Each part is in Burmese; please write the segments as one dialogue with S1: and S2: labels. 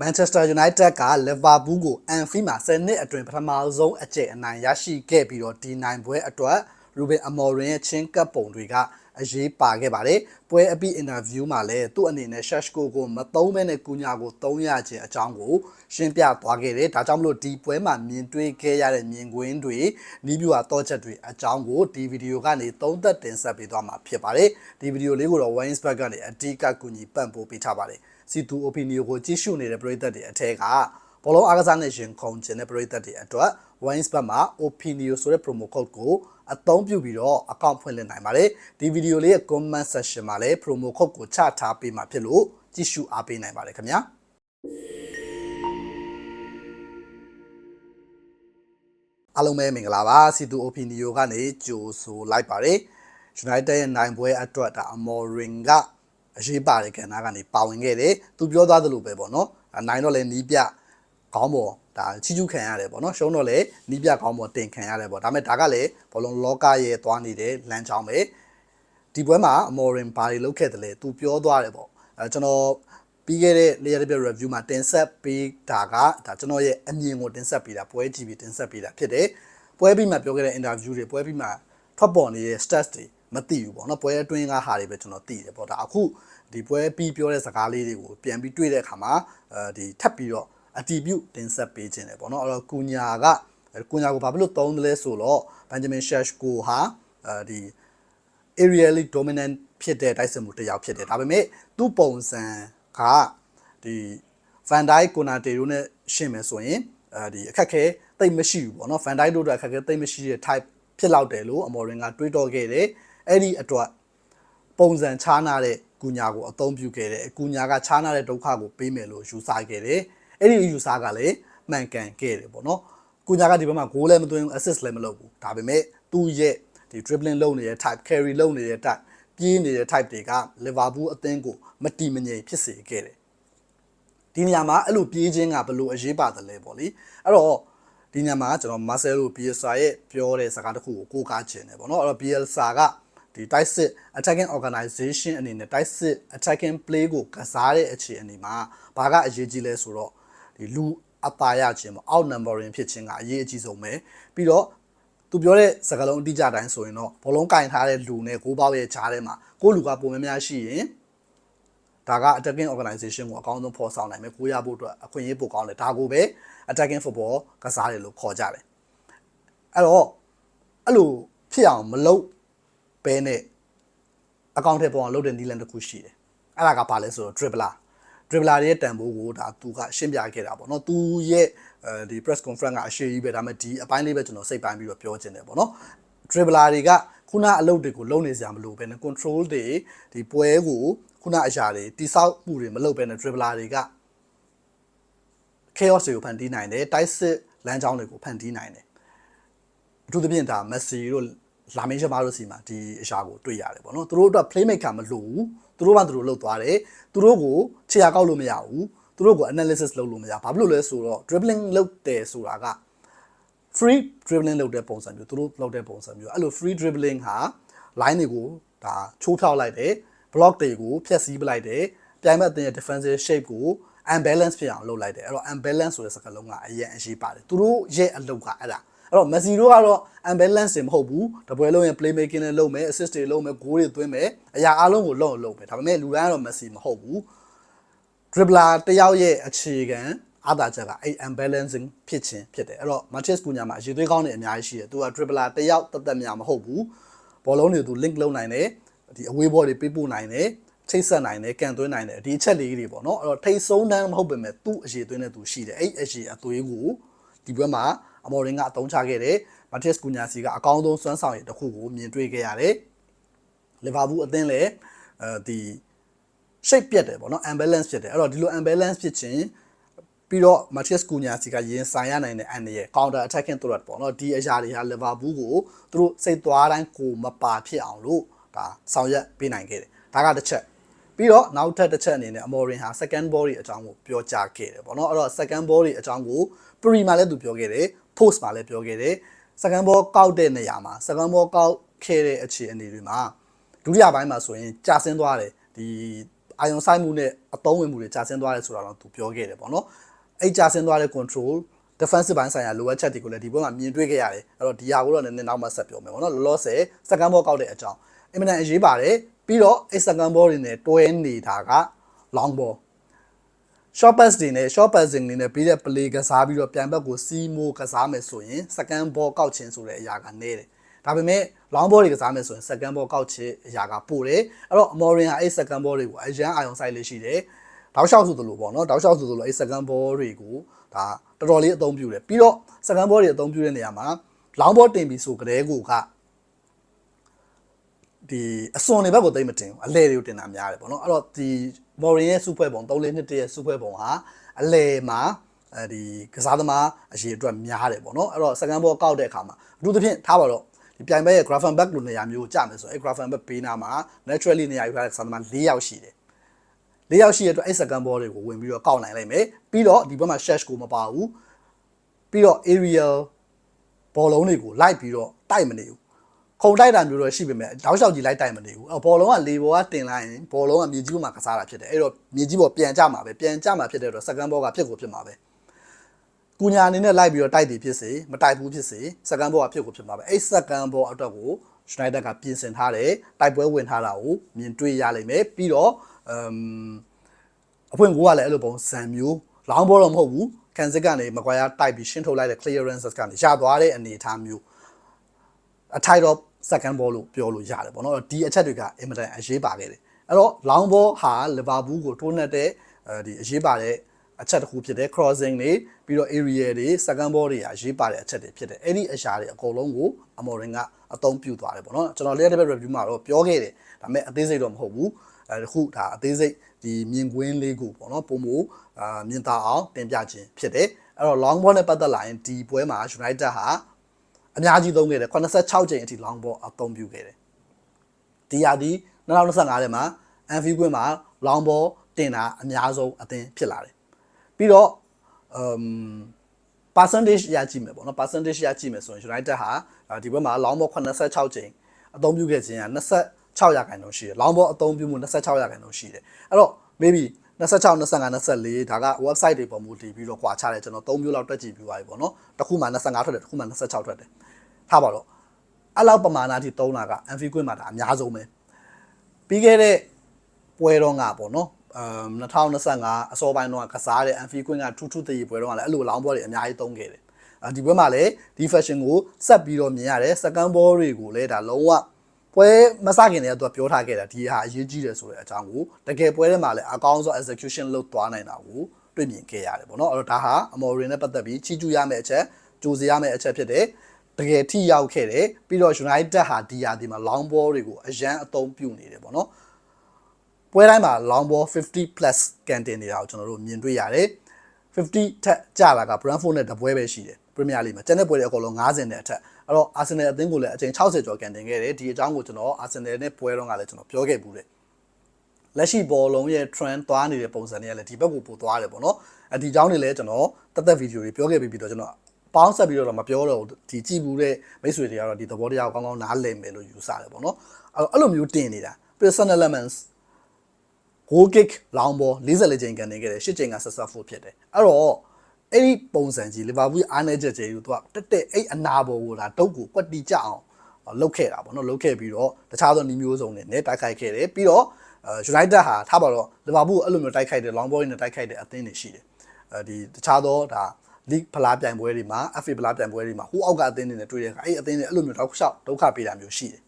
S1: Manchester United က Liverpool ကို Anfield မှာ10နှစ်အတွင်းပထမဆုံးအကြိမ်အနိုင်ရရှိခဲ့ပြီးတော့ဒီနိုင်ပွဲအတွက် Ruben Amorim ရဲ့ချင်းကပ်ပုံတွေက အရေးပါခဲ့ပါတယ်။ပွဲအပြီးအင်တာဗျူးမှာလည်းသူ့အနေနဲ့ Shashko ကိုမသုံးဘဲနဲ့ကူညာကိုသုံးရခြင်းအကြောင်းကိုရှင်းပြသွားခဲ့တယ်။ဒါကြောင့်မလို့ဒီပွဲမှာမြင်တွေ့ခဲ့ရတဲ့မြင်ကွင်းတွေနီးပြူဟာတော့ချက်တွေအကြောင်းကိုဒီဗီဒီယိုကနေသုံးသက်တင်ဆက်ပေးသွားမှာဖြစ်ပါတယ်။ဒီဗီဒီယိုလေးကိုတော့ Winesburg ကနေအတီးကကူညီပံ့ပိုးပေးထားပါတယ်။စီတူ opinion ကိုကြည့်ရှုနေတဲ့ပရိသတ်တွေအထက်ကဘောလုံးအားကစားနဲ့ရှင်ခုံကျင်တဲ့ပရိသတ်တွေအတွက် Wines ဘက်မှာ opinion ဆိုတဲ့ promo code ကို အသုံးပြုပြီးတော့ account ဖွင့်လှစ်နိုင်ပါတယ်ဒီဗီဒီယိုလေးရဲ့ comment section မှာလည်း promo code ကိုချထားပေးမှာဖြစ်လို့ကြည့်ရှုအားပေးနိုင်ပါတယ်ခင်ဗျာအားလုံးပဲမင်္ဂလာပါစီတူ opinion ကနေကြိုဆိုလိုက်ပါတယ် United ရဲ့နိုင်ပွဲအတွက်ဒါ Amorim ကအရေးပါတဲ့ကဏ္ဍကနေပါဝင်ခဲ့တယ်သူပြောသွားသလိုပဲပေါ့နော်နိုင်တော့လဲနီးပြ ခေါင်းပေါ်ဒါချီချူးခံရတယ်ပေါ့နော်ရှုံးတော့လဲနီးပြခေါင်းပေါ်တင်ခံရတယ်ပေါ့ဒါပေမဲ့ဒါကလည်းဘောလုံးလောကရဲ့သွားနေတဲ့လမ်းကြောင်းပဲဒီပွဲမှာ Amorim ဘာတွေလုပ်ခဲ့တယ်လဲသူပြောသွားတယ်ပေါ့အဲကျွန်တော်ပြီးခဲ့တဲ့ layer review review မှာတင်ဆက်ပေးတာကဒါကျွန်တော်ရဲ့အမြင်ကိုတင်ဆက်ပေးတာပွဲကြည့်ပြီးတင်ဆက်ပေးတာဖြစ်တယ်ပွဲပြီးမှပြောခဲ့တဲ့ interview တွေပွဲပြီးမှထွက်ပေါ်နေတဲ့ stats တွေမသိဘူးပေါ့နော်ပွဲအတွင်းကဟာတွေပဲကျွန်တော်သိတယ်ပေါ့ဒါအခုဒီပွဲပြီးပြောတဲ့စကားလေးတွေကိုပြန်ပြီးတွေ့တဲ့အခါမှာအဲဒီထပ်ပြီးတော့ အတီးပြုတ်တင်ဆက်ပေးခြင်းတယ်ပေါ့နော်အဲ့တော့ကူညာကကူညာကိုဘာဖြစ်လို့သုံးတယ်လဲဆိုတော့ Benjamin Sheshko ဟာအဲဒီ aerially dominant ဖြစ်တဲ့တိုက်စစ်မှုတစ်ယောက်ဖြစ်တယ်ဒါပေမဲ့သူ့ပုံစံကဒီ Van Dijk Konate တို့နဲ့ရှင်းမယ်ဆိုရင်အဲဒီအခက်ခဲတိတ်မရှိဘူးပေါ့နော် Van Dijk တို့အတွက်အခက်ခဲတိတ်မရှိတဲ့ type ဖြစ်လောက်တယ်လို့ Amorim ကတွေးတောခဲ့တယ်အဲ့ဒီအတွက်ပုံစံခြားနာတဲ့ကူညာကိုအသုံးပြုခဲ့တယ်ကူညာကခြားနာတဲ့ဒုက္ခကိုပေးမယ်လို့ယူဆခဲ့တယ် အဲ့ဒီယူဆကလည်းမှန်ကန်ခဲ့တယ်ပေါ့နော်ကူညာကဒီဘက်မှာ goal လည်းမသွင်းဘူး assist လည်းမလုပ်ဘူးဒါပေမဲ့သူ့ရဲ့ဒီ dribbling လုပ်နေတဲ့ type carry လုပ်နေတဲ့ type ပြေးနေတဲ့ type တွေက Liverpool အသင်းကိုမတီမငြိမ်ဖြစ်စေခဲ့တယ်ဒီနေရာမှာအဲ့လိုပြေးခြင်းကဘလို့အရေးပါတယ်လဲပေါ့လေအဲ့တော့ဒီညမှာကျွန်တော် Marcelo Bielsa ရဲ့ပြောတဲ့စကားတစ်ခုကိုကိုးကားခြင်းတယ်ပေါ့နော်အဲ့တော့ Bielsa ကဒီ tight sit attacking organization အနေနဲ့ tight sit attacking play ကိုကစားတဲ့အခြေအနေမှာဘာကအရေးကြီးလဲဆိုတော့ ဒီလူအပါရခြင်းပေါ့ out numbering ဖြစ်ခြင်းကအရေးအကြီးဆုံးပဲပြီးတော့သူပြောတဲ့စကားလုံးအတိအကျတိုင်းဆိုရင်တော့ဘောလုံးကင်ထားတဲ့လူနဲ့ကိုးပေါက်ရဲ့ကြားထဲမှာကိုလူကပုံများများရှိရင်ဒါက attacking organization ကိုအကောင်းဆုံးဖော်ဆောင်နိုင်မယ်ကိုရဖို့အတွက်အခွင့်အရေးပိုကောင်းတယ်ဒါကိုပဲ attacking football ကစားတယ်လို့ခေါ်ကြတယ်အဲ့တော့အဲ့လိုဖြစ်အောင်မလုပ်ဘဲနဲ့အကောင့်ထဲပေါ်အောင်လုပ်တဲ့နီလန်တစ်ခုရှိတယ်အဲ့ဒါကဘာလဲဆိုတော့ dribbler dribbler ရဲ့တန်ဖိုးကိုဒါသူကရှင်းပြခဲ့တာပေါ့နော်သူရဲ့အဲဒီ press conference ကအရှိကြီးပဲဒါပေမဲ့ဒီအပိုင်းလေးပဲကျွန်တော်စိတ်ပိုင်းပြီးတော့ပြောချင်တယ်ပေါ့နော် dribbler တွေကခုနအလုပ်တွေကိုလုပ်နေစရာမလိုဘဲနဲ့ control တွေဒီပွဲကိုခုနအရာတွေတိဆောက်မှုတွေမလုပ်ဘဲနဲ့ dribbler တွေက chaos တွေကိုဖန်တီးနိုင်တယ်တိုက်စစ်လမ်းကြောင်းတွေကိုဖန်တီးနိုင်တယ်အထူးသဖြင့်ဒါမက်ဆီတို့လာမင်းရှမားတို့စီမှာဒီအရာကိုတွေ့ရတယ်ပေါ့နော်သူတို့အတွက် playmaker မလိုဘူး သူတို့ဘာသူတို့လှုပ်သွားတယ်သူတို့ကိုခြေရာကောက်လို့မရဘူးသူတို့ကို analysis လုပ်လို့မရဘာဖြစ်လို့လဲဆိုတော့ dribbling လုပ်တယ်ဆိုတာက free dribbling လုပ်တဲ့ပုံစံမျိုးသူတို့လုပ်တဲ့ပုံစံမျိုးအဲ့လို free dribbling ဟာ line တွေကိုဒါချိုးဖျောက်လိုက်တယ် block တွေကိုဖျက်ဆီးပလိုက်တယ်ပြိုင်ဘက်အသင်းရဲ့ defensive shape ကို unbalance ဖြစ်အောင်လုပ်လိုက်တယ်အဲ့တော့ unbalance ဆိုတဲ့စကားလုံးကအရင်အရေးပါတယ်သူတို့ရဲ့အလုပ်ကအဲ့ဒါ အဲ့တော့ Messi တို့ကတော့ unbalance တွေမဟုတ်ဘူးတပွဲလုံးရင် play making လည်းလုပ်မယ် assist တွေလုပ်မယ် goal တွေသွင်းမယ်အရာအလုံးကိုလုပ်လုပ်မယ်ဒါပေမဲ့လူတိုင်းကတော့ Messi မဟုတ်ဘူး dribbler တယောက်ရဲ့အခြေခံအားသာချက်ကအဲ့ unbalancing ဖြစ်ခြင်းဖြစ်တယ်အဲ့တော့ Matheus Cunha မှာရေသွေးကောင်းနေအများကြီးရှိတယ်သူက dribbler တယောက်တသက်များမဟုတ်ဘူးဘောလုံးတွေကိုသူ link လုပ်နိုင်တယ်ဒီအဝေးဘောတွေပေးပို့နိုင်တယ်ချိတ်ဆက်နိုင်တယ်ကန်သွင်းနိုင်တယ်ဒီအချက်လေးတွေပေါ့နော်အဲ့တော့ထိတ်ဆုံးတန်းမဟုတ်ပေမဲ့သူ့အရေးသွင်းတဲ့သူရှိတယ်အဲ့အရေးအသွေးကိုဒီဘက်မှာ အမော်ရင်ကအသုံးချခဲ့တယ်မတ်တက်ကူညာစီကအကောင်းဆုံးစွမ်းဆောင်ရည်တစ်ခုကိုမြင်တွေ့ခဲ့ရတယ်လီဗာပူးအသင်းလည်းအဲဒီ shape ပြတ်တယ်ပေါ့နော် unbalance ဖြစ်တယ်အဲ့တော့ဒီလို unbalance ဖြစ်ခြင်းပြီးတော့ Matias Cunha စီကရင်ဆိုင်ရနိုင်တဲ့အန်ရဲ့ counter attacking threat ပေါ့နော်ဒီအရာတွေဟာ Liverpool ကိုသူတို့စိတ်သွားတိုင်းကိုမပါဖြစ်အောင်လို့ဒါဆောင်ရွက်ပေးနိုင်ခဲ့တယ်ဒါကတစ်ချက်ပြီးတော့နောက်ထပ်တစ်ချက်အနေနဲ့ Amorim ဟာ second ball တွေအကြောင်းကိုပြောကြားခဲ့တယ်ပေါ့နော်အဲ့တော့ second ball တွေအကြောင်းကို pre မှာလည်းသူပြောခဲ့တယ် post မှာလည်းပြောခဲ့တယ် second ball ကောက်တဲ့နေရာမှာ second ball ကောက်ခဲ့တဲ့အခြေအနေတွေမှာဒုတိယပိုင်းမှာဆိုရင်ကြာဆင်းသွားတယ်ဒီအာယုံဆိုင်မှုနဲ့အသုံးဝင်မှုတွေကြာဆင်းသွားတယ်ဆိုတာတော့သူပြောခဲ့တယ်ပေါ့နော်အဲ့ကြာဆင်းသွားတဲ့ control defensive ဘိုင်းဆိုင်ရာလိုအပ်ချက်တွေကိုလည်းဒီဘက်မှာမြင်တွေ့ခဲ့ရတယ်အဲ့တော့ဒီဟာကိုတော့နည်းနည်းနောက်မှဆက်ပြောမယ်ပေါ့နော်လောလောဆယ်စကန်ဘောကောက်တဲ့အကြောင်းအင်မတန်အရေးပါတယ်ပြီးတော့အဲ့စကန်ဘောတွေနဲ့တွဲနေတာက long ball short pass တွေနဲ့ short passing တွေနဲ့ပြီးတဲ့ play ကစားပြီးတော့ပြန်ဘက်ကိုစီးမိုးကစားမယ်ဆိုရင် second ball ကောက်ခြင်းဆိုတဲ့အရာကနေတယ်ဒါပေမဲ့ long ball တွေကစားမယ်ဆိုရင် second ball ကောက်ခြင်းအရာကပိုတယ်အဲ့တော့ Amorin ဟာအဲ့ second ball တွေကိုအရန်အာရုံစိုက်လေးရှိတယ်တောက်လျှောက်ဆိုသလိုပေါ့နော်တောက်လျှောက်ဆိုသလိုအဲ့ second ball တွေကိုဒါတော်တော်လေးအသုံးပြုတယ်ပြီးတော့ second ball တွေအသုံးပြုတဲ့နေရာမှာ long ball တင်ပြီးဆိုကြတဲ့ကိုကဒီအစွန်တွေဘက်ကိုသိမ့်မတင်ဘူးအလဲတွေကိုတင်တာများတယ်ပေါ့နော်အဲ့တော့ဒီ Morin ရဲ့စုဖွဲ့ပုံ3 4 2 1ရဲ့စုဖွဲ့ပုံဟာအလဲမှာအဲဒီကစားသမားအရေးအတွက်များတယ်ပေါ့နော်အဲ့တော့ second ball ကောက်တဲ့အခါမှာအထူးသဖြင့်ထားပါတော့ဒီပြိုင်ဘက်ရဲ့ Gravenberch လိုနေရာမျိုးကိုကြမယ်ဆိုရင် Gravenberch ဘေးနားမှာ naturally နေရာယူထားတဲ့ကစားသမား၄ယောက်ရှိတယ်၄ယောက်ရှိတဲ့အတွက်အဲ့ second ball တွေကိုဝင်ပြီးတော့ကောက်နိုင်လိုက်မယ်ပြီးတော့ဒီဘက်မှာ shash ကိုမပါဘူးပြီးတော့ aerial ဘောလုံးတွေကိုလိုက်ပြီးတော့တိုက်မနေဘူး ခုံတိုက်တာမျိုးတော့ရှိပေမဲ့တောက်လျှောက်ကြီးလိုက်တိုက်မနေဘူးအဲ့ဘောလုံးကလေဘောကတင်လိုက်ရင်ဘောလုံးကမြေကြီးပေါ်မှာကစားတာဖြစ်တယ်အဲ့တော့မြေကြီးပေါ်ပြန်ကြမှာပဲပြန်ကြမှာဖြစ်တဲ့အတွက် second ball ကဖြစ်ကိုဖြစ်မှာပဲကူညာအနေနဲ့လိုက်ပြီးတော့တိုက်တယ်ဖြစ်စေမတိုက်ဘူးဖြစ်စေ second ball ကဖြစ်ကိုဖြစ်မှာပဲအဲ့ second ball အတွက်ကို Schneider ကပြင်ဆင်ထားတယ်တိုက်ပွဲဝင်ထားတာကိုမြင်တွေ့ရလိမ့်မယ်ပြီးတော့အမ်အဖွင့်ကိုကလည်းအဲ့လိုပုံစံမျိုးလောင်းဘောတော့မဟုတ်ဘူးကန်စစ်ကနေမကွာရတိုက်ပြီးရှင်းထုတ်လိုက်တဲ့ clearances ကနေရသွားတဲ့အနေအထားမျိုး a tight of second ball လို့ပြောလို့ရတယ်ပေါ့နော်ဒီအချက်တွေကအင်မတန်အရေးပါခဲ့တယ်အဲ့တော့ long ball ဟာ Liverpool ကိုထိုးနှက်တဲ့အဲဒီအရေးပါတဲ့အချက်တစ်ခုဖြစ်တယ် crossing တွေပြီးတော့ area တွေ second ball တွေအရေးပါတဲ့အချက်တွေဖြစ်တယ်အဲ့ဒီအရာတွေအကုန်လုံးကို Amorin ကအသုံးပြုသွားတယ်ပေါ့နော်ကျွန်တော် layer level review မှာတော့ပြောခဲ့တယ်ဒါပေမဲ့အသေးစိတ်တော့မဟုတ်ဘူးအဲဒီခုဒါအသေးစိတ်ဒီမြင်ကွင်းလေးကိုပေါ့နော်ပုံမအာမြင်သာအောင်တင်ပြခြင်းဖြစ်တယ်အဲ့တော့ long ball နဲ့ပတ်သက်လာရင်ဒီပွဲမှာ United ဟာ အများကြီးသုံးခဲ့တယ်86ကြိမ်အထိ long ball အသုံးပြုခဲ့တယ်ဒီရာဒီ2025ထဲမှာ Anfield ကွင်းမှာ long ball တင်တာအများဆုံးအသင်းဖြစ်လာတယ်ပြီးတော့ um percentage ရကြည့်မယ်ပေါ့နော် percentage ရကြည့်မယ်ဆိုရင် United ဟာဒီဘက်မှာ long ball 86ကြိမ်အသုံးပြုခဲ့ခြင်းက26ရာခိုင်နှုန်းရှိတယ် long ball အသုံးပြုမှု26ရာခိုင်နှုန်းရှိတယ်အဲ့တော့ maybe 26 25 24ဒါက website တွေပေါ်မူတည်ပြီးတော့ကွာချတယ်ကျွန်တော်၃မျိုးလောက်တွက်ကြည့်ပြီးပါပြီပေါ့နော်တစ်ခုမှ25ထွက်တယ်တစ်ခုမှ26ထွက်တယ်ထားပါတော့အဲ့လောက်ပမာဏအထိသုံးတာက MV Queen မှာဒါအများဆုံးပဲပြီးခဲ့တဲ့ပွဲတော့ကပေါ့နော်အမ်2025အစောပိုင်းတော့ကစားတဲ့ MV Queen ကထူးထူးတည်ပွဲတော့ကလည်းအဲ့လိုလောင်းပွဲတွေအများကြီးသုံးခဲ့တယ်ဒီပွဲမှာလည်းဒီ fashion ကိုဆက်ပြီးတော့မြင်ရတယ် second ball တွေကိုလည်းဒါလုံးဝ ပွဲမစခင်တည်းကသူကပြောထားခဲ့တာဒီဟာအရေးကြီးတယ်ဆိုတဲ့အကြောင်းကိုတကယ်ပွဲထဲမှာလည်းအကောင်းဆုံး execution လုပ်သွားနိုင်တာကိုတွေ့မြင်ခဲ့ရတယ်ပေါ့နော်အဲ့တော့ဒါဟာ Amorin နဲ့ပတ်သက်ပြီးချီးကျူးရမယ့်အချက်ကြိုးစားရမယ့်အချက်ဖြစ်တယ်တကယ်ထိရောက်ခဲ့တယ်ပြီးတော့ United ဟာဒီယာဒီမှာ long ball တွေကိုအရန်အသုံးပြုနေတယ်ပေါ့နော်ပွဲတိုင်းမှာ long ball 50 plus ကန်တင်နေတာကိုကျွန်တော်တို့မြင်တွေ့ရတယ်50ထက်ကျတာက Brentford နဲ့တပွဲပဲရှိတယ် Premier League မှာကျန်တဲ့ပွဲတွေအကုန်လုံး90နဲ့အထက် အဲ့တော့ Arsenal အသင်းကိုလည်းအချိန်60ကျော်ကန်တင်ခဲ့တယ်ဒီအကြောင်းကိုကျွန်တော် Arsenal နဲ့ပွဲတော့ကလည်းကျွန်တော်ပြောခဲ့ဘူးတယ်လက်ရှိဘောလုံးရဲ့ trend သွားနေတဲ့ပုံစံတွေကလည်းဒီဘက်ကိုပို့သွားတယ်ပေါ့နော်အဒီအကြောင်းတွေလည်းကျွန်တော်တက်တက်ဗီဒီယိုတွေပြောခဲ့ပြီးပြီးတော့ကျွန်တော်ပေါင်းဆက်ပြီးတော့မပြောတော့ဒီကြည့်ဘူးတဲ့မိတ်ဆွေတွေကတော့ဒီသဘောတရားကိုကောင်းကောင်းနားလည်မယ်လို့ယူဆတယ်ပေါ့နော်အဲ့တော့အဲ့လိုမျိုးတင်နေတာ personal elements goal kick long ball 44ချိန်ကန်နေခဲ့တယ်10ချိန်က successful ဖြစ်တယ်အဲ့တော့ အဲ့ဒီပုံစံကြီးလီဗာပူးအားနည်းချက်ကြီးကိုသူကတက်တက်အဲ့အနာဘောကိုလာတုတ်ကိုကွက်တီကြအောင်လုတ်ခဲ့တာပေါ့နော်လုတ်ခဲ့ပြီးတော့တခြားသောနီးမျိုးစုံတွေနဲ့တိုက်ခိုက်ခဲ့တယ်ပြီးတော့အဲ United ဟာထားပါတော့လီဗာပူးအဲ့လိုမျိုးတိုက်ခိုက်တဲ့ long ball နဲ့တိုက်ခိုက်တဲ့အသင်းတွေရှိတယ်အဲဒီတခြားသောဒါ league ဖလားပြိုင်ပွဲတွေမှာ FA ဖလားပြိုင်ပွဲတွေမှာဟိုအောက်ကအသင်းတွေနဲ့တွေ့တဲ့အခါအဲ့အသင်းတွေအဲ့လိုမျိုးတောက်လျှောက်ဒုက္ခပေးတာမျိုးရှိတယ်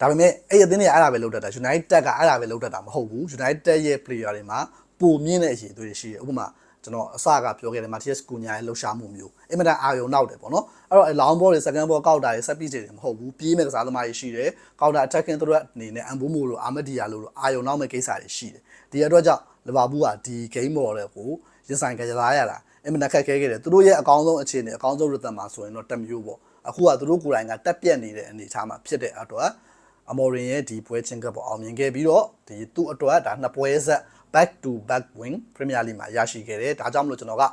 S1: ဒါပေမဲ့အဲ့အသင်းတွေအဲ့ဒါပဲလုပ်တတ်တာ United ကအဲ့ဒါပဲလုပ်တတ်တာမဟုတ်ဘူး United ရဲ့ player တွေမှာပုံမြင့်တဲ့အရေးတွေရှိတယ်ဥပမာ ကျွန်တော်အစကပြောခဲ့တယ် Matias Cunha ရဲ့လှုပ်ရှားမှုမျိုးအင်မတန်အာရုံနောက်တယ်ပေါ့နော်အဲ့တော့ long ball တွေ second ball ကောက်တာတွေ set piece တွေမဟုတ်ဘူးပြေးမဲ့ကစားသမားတွေရှိတယ် counter attacking threat အနေနဲ့ Ambumo လို Ahmadiyya လိုအာရုံနောက်မဲ့ကိစ္စတွေရှိတယ်ဒီအတွက်ကြောင့် Liverpool ကဒီ game model ကိုရင်ဆိုင်ကြစားရတာအင်မတန်ခက်ခဲခဲ့တယ်သူတို့ရဲ့အကောင်းဆုံးအခြေအနေအကောင်းဆုံး rhythm မှာဆိုရင်တော့တက်မျိုးပေါ့အခုကသူတို့ကိုယ်တိုင်ကတက်ပြက်နေတဲ့အနေအထားမှာဖြစ်တဲ့အတွက်အမော်ရင်ရဲ့ဒီပွဲချင်းကပ်ပေါ်အောင်မြင်ခဲ့ပြီးတော့ဒီသူ့အတွက်ဒါနှစ်ပွဲဆက် back to back win Premier League မှာရရှိခဲ့တယ်ဒါကြောင့်မလို့ကျွန်တော်က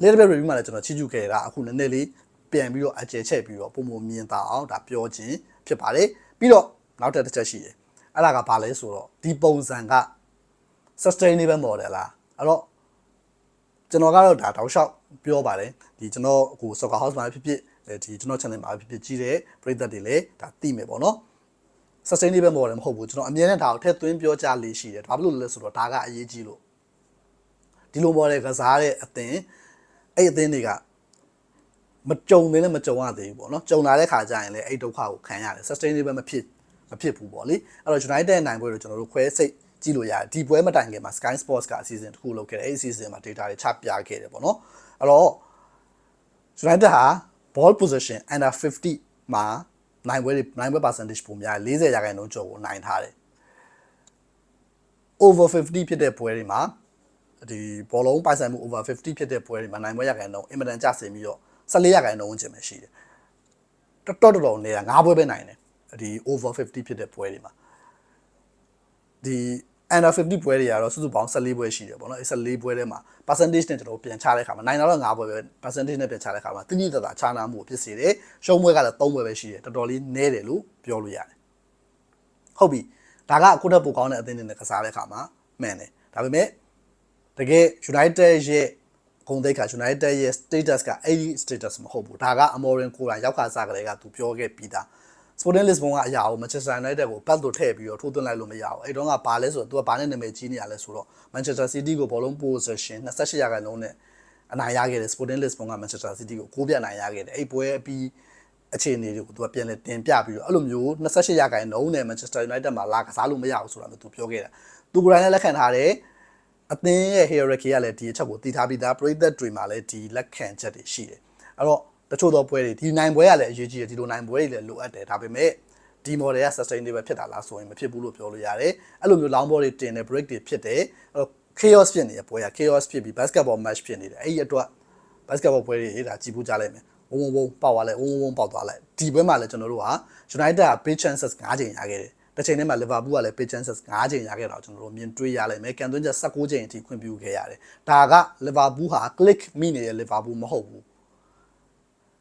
S1: little bit review မှာလည်းကျွန်တော်ချီးကျူးခဲ့တာအခုနည်းနည်းလေးပြန်ပြီးတော့အကျယ်ချက်ပြီးတော့ပုံမမြင်တာအောင်ဒါပြောခြင်းဖြစ်ပါတယ်ပြီးတော့နောက်တစ်တစ်ချက်ရှိတယ်အဲ့ဒါကဘာလဲဆိုတော့ဒီပုံစံက sustainable model လားအဲ့တော့ကျွန်တော်ကတော့ဒါတောက်လျှောက်ပြောပါတယ်ဒီကျွန်တော်ဟို soccer house မှာဖြစ်ဖြစ်ဒီကျွန်တော် channel မှာဖြစ်ဖြစ်ကြီးတဲ့ပရိသတ်တွေလည်းဒါသိမယ်ပေါ့နော် sustainable model မဟုတ်ဘူးကျွန်တော်အမြဲတမ်းဒါကိုထည့်သွင်းပြောကြားလေးရှိတယ်ဒါဘာလို့လဲဆိုတော့ဒါကအရေးကြီးလို့ဒီလို model ကစားတဲ့အသင်းအဲ့အသင်းတွေကမကြုံသေးလည်းမကြုံရသေးဘူးပေါ့နော်ကြုံလာတဲ့ခါကျရင်လည်းအဲ့ဒုက္ခကိုခံရတယ် sustainable မဖြစ်မဖြစ်ဘူးပေါ့လေအဲ့တော့ United နိုင်ပွဲကိုကျွန်တော်တို့ခွဲစိတ်ကြည့်လို့ရတယ်ဒီပွဲမတိုင်ခင်မှာ Sky Sports ကအစီအစဉ်တစ်ခုလုပ်ခဲ့တယ်အဲ့ဒီအစီအစဉ်မှာ data တွေချပြခဲ့တယ်ပေါ့နော်အဲ့တော့ United ဟာ ball position under 50မှာ နိုင်ပွဲတွေနိုင်ပွဲ percentage ပုံများ40ရာခိုင်နှုန်းကျော်ကိုနိုင်ထားတယ် over 50ဖြစ်တဲ့ပွဲတွေမှာဒီဘောလုံးပိုင်ဆိုင်မှု over 50ဖြစ်တဲ့ပွဲတွေမှာနိုင်ပွဲရာခိုင်နှုန်းအင်မတန်ကျဆင်းပြီးတော့14ရာခိုင်နှုန်းဝန်းကျင်ပဲရှိတယ်တော်တော်တော်တော်နေတာ၅ပွဲပဲနိုင်တယ်ဒီ over 50ဖြစ်တဲ့ပွဲတွေမှာဒီ under 50ပွဲတွေကတော့စုစုပေါင်း14ပွဲရှိတယ်ပေါ့နော်အဲ14ပွဲထဲမှာ percentage နဲ့ကျွန်တော်ပြန်ချတဲ့ခါမှာနိုင်တာတော့5ပွဲပဲ percentage နဲ့ပြန်ချတဲ့ခါမှာတိတိတသာခြားနာမှုဖြစ်စေတယ်ရှုံးပွဲကလည်း3ပွဲပဲရှိတယ်တော်တော်လေးနည်းတယ်လို့ပြောလို့ရတယ်ဟုတ်ပြီဒါကအခုတက်ပိုကောင်းတဲ့အသင်းတွေနဲ့ကစားတဲ့ခါမှာမှန်တယ်ဒါပေမဲ့တကယ် United ရဲ့ဂုံတိတ်ခါ United ရဲ့ status ကအဲ့ဒီ status မဟုတ်ဘူးဒါကအမော်ရင်ကိုယ်တိုင်ရောက်ခါစားကလေးကသူပြောခဲ့ပြီးသား Sporting Lisbon ကအရာကို Manchester United ကိုပတ်လို့ထည့်ပြီးတော့ထိုးသွင်းလိုက်လို့မရဘူးအဲ့တော့ကဘာလဲဆိုတော့ तू ကဘာနဲ့နာမည်ကြီးနေရလဲဆိုတော့ Manchester City ကိုဘောလုံး possession 28ရာခိုင်နှုန်းနဲ့အနိုင်ရခဲ့တယ် Sporting Lisbon က Manchester City ကိုကိုးပြတ်နိုင်ရခဲ့တယ်အဲ့ပွဲအပြီးအခြေအနေတွေကို तू ကပြန်လဲတင်ပြပြီးတော့အဲ့လိုမျိုး28ရာခိုင်နှုန်းနဲ့ Manchester United မှာလာကစားလို့မရဘူးဆိုတာမျိုး तू ပြောခဲ့တာ तू ကိုယ်တိုင်လည်းလက်ခံထားတယ်အသင်းရဲ့ hierarchy ကလည်းဒီအချက်ကိုတည်ထားပြီးသားပရိသတ်တွေမှာလည်းဒီလက်ခံချက်တွေရှိတယ်အဲ့တော့ တချို့သောပွဲတွေဒီနိုင်ပွဲကလည်းအရေးကြီးတယ်ဒီလိုနိုင်ပွဲတွေလည်းလိုအပ်တယ်ဒါပေမဲ့ဒီ model က sustainable ဖြစ်တာလားဆိုရင်မဖြစ်ဘူးလို့ပြောလို့ရတယ်အဲ့လိုမျိုး long ball တွေတင်တဲ့ break တွေဖြစ်တယ်အဲ့တော့ chaos ဖြစ်နေတဲ့ပွဲက chaos ဖြစ်ပြီး basketball match ဖြစ်နေတယ်အဲ့ဒီအတွက် basketball ပွဲတွေဒါကြည့်ဖို့ကြားလိုက်မယ်ဝုံဝုံပေါက်သွားလိုက်ဝုံဝုံပေါက်သွားလိုက်ဒီပွဲမှာလည်းကျွန်တော်တို့ဟာ United က big chances 5ချိန်ရခဲ့တယ်တစ်ချိန်တည်းမှာ Liverpool ကလည်း big chances 5ချိန်ရခဲ့တာကိုကျွန်တော်တို့မြင်တွေ့ရလိမ့်မယ်ကန်သွင်းချက်16ချိန်အထိခွင့်ပြုခဲ့ရတယ်ဒါက Liverpool ဟာ click မိနေတဲ့ Liverpool မဟုတ်ဘူး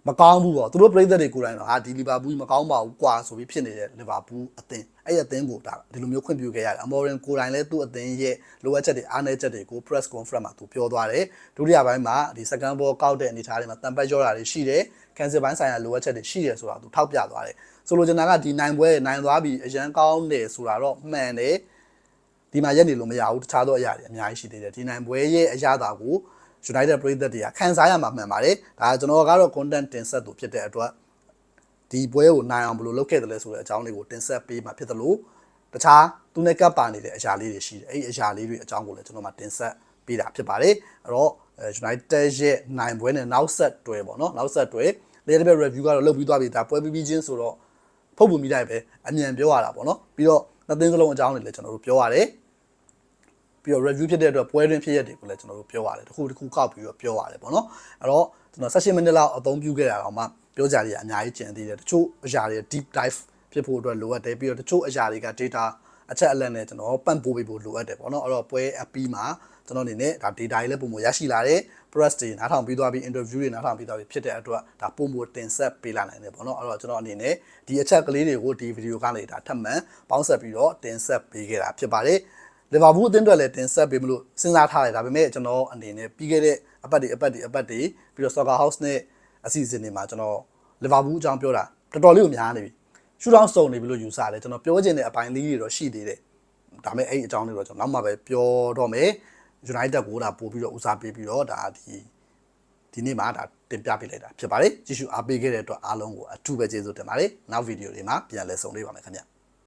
S1: မကောင်းဘူးပေါ့သူတို့ပြည်သက်တွေကိုယ်တိုင်တော့ဟာဒီလီဗာပူးမကောင်းပါဘူးကွာဆိုပြီးဖြစ်နေတဲ့လီဗာပူးအသင်းအဲ့ဒီအသင်းကိုဒါဒီလိုမျိုးခွင့်ပြုခဲ့ရတယ်အမော်ရင်ကိုယ်တိုင်လည်းသူ့အသင်းရဲ့လိုအပ်ချက်တွေအားနည်းချက်တွေကို press conference မှာသူပြောသွားတယ်ဒုတိယပိုင်းမှာဒီ second ball ကောက်တဲ့အနေအထားတွေမှာတံပတ်ကြောတာတွေရှိတယ် cancel ပိုင်းဆိုင်ရာလိုအပ်ချက်တွေရှိတယ်ဆိုတာသူထောက်ပြသွားတယ်ဆိုလိုချင်တာကဒီနိုင်ပွဲနိုင်သွားပြီးအရန်ကောင်းတယ်ဆိုတာတော့မှန်တယ်ဒီမှာရက်နေလို့မရဘူးတခြားသောအရာတွေအများကြီးရှိသေးတယ်ဒီနိုင်ပွဲရဲ့အရာတာကို United ပရိသတ်တွေကခန်းစားရမှာမှန်ပါတယ်ဒါကျွန်တော်ကတော့ content တင်ဆက်သူဖြစ်တဲ့အတွက်ဒီပွဲကိုနိုင်အောင်ဘယ်လိုလုပ်ခဲ့တယ်လဲဆိုတဲ့အကြောင်းလေးကိုတင်ဆက်ပေးမှာဖြစ်တယ်လို့တခြားသူနဲ့ကပ်ပါနေတဲ့အရာလေးတွေရှိတယ်အဲ့ဒီအရာလေးတွေအကြောင်းကိုလည်းကျွန်တော်မှတင်ဆက်ပေးတာဖြစ်ပါတယ်အဲ့တော့ United ရဲ့နိုင်ပွဲနဲ့နောက်ဆက်တွဲပေါ့နော်နောက်ဆက်တွဲ little bit review ကတော့လုပ်ပြီးသွားပြီဒါပွဲပြီးပြီးချင်းဆိုတော့ဖုတ်ပုံမိလိုက်ပဲအမြန်ပြောရတာပေါ့နော်ပြီးတော့နှစ်သိန်းစလုံးအကြောင်းတွေလည်းကျွန်တော်တို့ပြောရတယ် ပြီးတော့ review ဖြစ်တဲ့အတွက်ပွဲတွင်ဖြစ်ရက်တွေကိုလည်းကျွန်တော်တို့ပြောရတယ်တစ်ခုတစ်ခုကောက်ပြီးတော့ပြောရတယ်ပေါ့နော်အဲ့တော့ကျွန်တော်16မိနစ်လောက်အသုံးပြုခဲ့တာတော့မှပြောကြရည်အများကြီးကျန်သေးတယ်တချို့အရာတွေ deep dive ဖြစ်ဖို့အတွက်လိုအပ်တယ်ပြီးတော့တချို့အရာတွေက data အချက်အလက်နဲ့ကျွန်တော်ပန့်ပိုးပေးဖို့လိုအပ်တယ်ပေါ့နော်အဲ့တော့ပွဲအပြီးမှာကျွန်တော်အနေနဲ့ဒါ data တွေလည်းပုံမရရှိလာတယ် press တွေနားထောင်ပြီးသွားပြီး interview တွေနားထောင်ပြီးသွားပြီးဖြစ်တဲ့အတွက်ဒါပုံမတင်ဆက်ပေးလာနိုင်တယ်ပေါ့နော်အဲ့တော့ကျွန်တော်အနေနဲ့ဒီအချက်ကလေးတွေကိုဒီ video ကနေဒါထပ်မံပေါင်းဆက်ပြီးတော့တင်ဆက်ပေးခဲ့တာဖြစ်ပါတယ် လီဗာပူးအသင်းတွေလည်းတင်ဆက်ပေးမလို့စဉ်းစားထားတယ်ဒါပေမဲ့ကျွန်တော်အနေနဲ့ပြီးခဲ့တဲ့အပတ်တွေအပတ်တွေအပတ်တွေပြီးတော့ Soccer House နဲ့အစီအစဉ်တွေမှာကျွန်တော်လီဗာပူးအကြောင်းပြောတာတော်တော်လေးကိုများနေပြီရှူတောင်းစုံနေပြီလို့ယူဆတယ်ကျွန်တော်ပြောချင်တဲ့အပိုင်းလေးတွေတော့ရှိသေးတယ်ဒါပေမဲ့အဲ့အကြောင်းလေးတော့ကျွန်တော်နောက်မှပဲပြောတော့မယ် United ကိုဒါပို့ပြီးတော့ဦးစားပေးပြီးတော့ဒါဒီဒီနေ့မှာဒါတင်ပြပေးလိုက်တာဖြစ်ပါတယ်ကြည့်ရှုအားပေးခဲ့တဲ့အတွက်အားလုံးကိုအထူးပဲကျေးဇူးတင်ပါတယ်နောက်ဗီဒီယိုတွေမှာပြန်လည်ဆုံလေးပါမယ်ခင်ဗျ